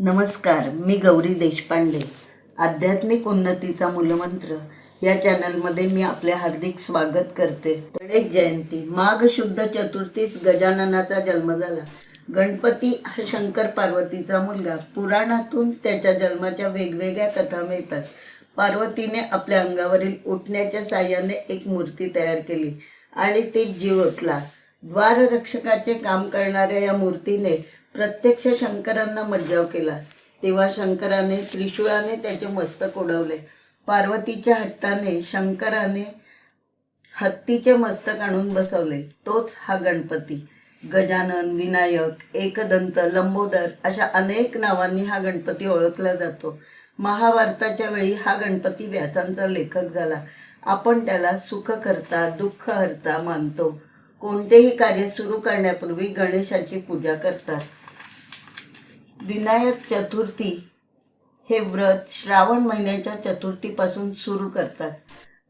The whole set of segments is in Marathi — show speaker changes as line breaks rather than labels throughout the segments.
नमस्कार मी गौरी देशपांडे आध्यात्मिक उन्नतीचा मूलमंत्र. या चॅनलमध्ये मी आपले हार्दिक स्वागत करते. गणेश जयंती माघ शुद्ध चतुर्थीस गजाननाचा जन्म झाला. गणपती हा शंकर पार्वतीचा मुलगा. पुराणातून त्याच्या जन्माच्या वेगवेगळ्या कथा मिळतात. पार्वतीने आपल्या अंगावरील उठण्याच्या साह्याने एक मूर्ती तयार केली आणि ती जीवतला. द्वाररक्षकाचे काम करणाऱ्या या मूर्तीने प्रत्यक्ष शंकरांना मज्जाव केला. तेव्हा शंकराने त्रिशूळाने त्याचे मस्तक उडवले. पार्वतीच्या हट्टाने शंकराने हत्तीचे मस्तक आणून बसवले. तोच हा गणपती. गजानन विनायक एकदंत लंबोदर अशा अनेक नावांनी हा गणपती ओळखला जातो. महाभारताच्या वेळी हा गणपती व्यासांचा लेखक झाला. आपण त्याला सुख करता दुःख हरता मानतो. कोणतेही कार्य सुरू करण्यापूर्वी गणेशाची पूजा करतात. विनायक चतुर्थी हे व्रत श्रावण महिन्याच्या चतुर्थीपासून सुरू करतात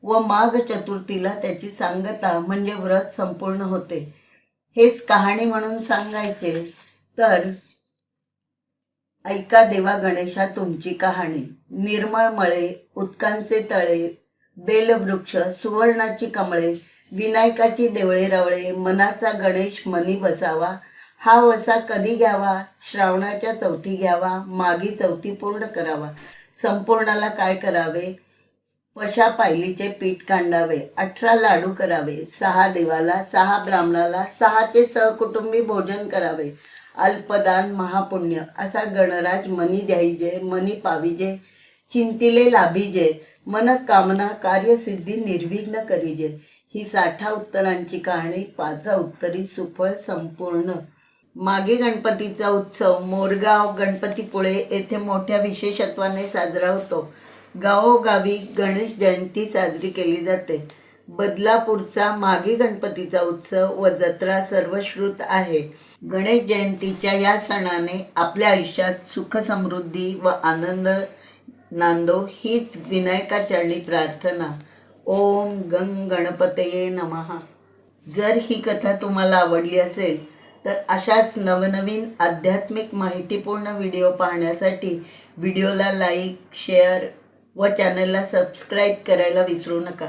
व माघ चतुर्थीला त्याची सांगता म्हणजे व्रत संपूर्ण होते. हेच कहाणी म्हणून सांगायचे तर ऐका देवा गणेशा तुमची कहाणी. निर्मळ मळे उत्कांचे तळे बेलवृक्ष सुवर्णाची कमळे विनायकाची देवळे रवळे मनाचा गणेश मनी बसावा. हा वसा कधी घ्यावा? श्रावणाच्या चौथी घ्यावा. मागी चौथी पूर्ण करावा. संपूर्णाला काय करावे? पशा पायलीचे पीठ कांडावे. अठरा लाडू करावे. सहा देवाला सहा ब्राह्मणाला सहाचे सहकुटुंबी भोजन करावे. अल्पदान महापुण्य. असा गणराज मनी द्यायजे मनी पाविजे. चिंतिले लाभिजे. मन कामना कार्यसिद्धी निर्विघ्न करीजे. ही साठा उत्तरांची कहाणी पाचा उत्तरी सुफळ संपूर्ण. मागे गणपतीचा उत्सव मोरगाव गणपतीपुळे येथे मोठ्या विशेषत्वाने साजरा होतो. गावोगावी गणेश जयंती साजरी केली जाते. बदलापूरचा मागे गणपतीचा उत्सव व जत्रा सर्वश्रुत आहे. गणेश जयंतीच्या या सणाने आपल्या आयुष्यात सुख समृद्धी व आनंद नांदो हीच विनायकाचरणी प्रार्थना. ओम गंग गणपतये नमहा जर ही कथा तुम्हाला आवडली असेल तर अशाच नवनवीन आध्यात्मिक माहितीपूर्ण व्हिडिओ पाहण्यासाठी व्हिडिओला लाईक शेअर व चॅनलला सबस्क्राईब करायला विसरू नका.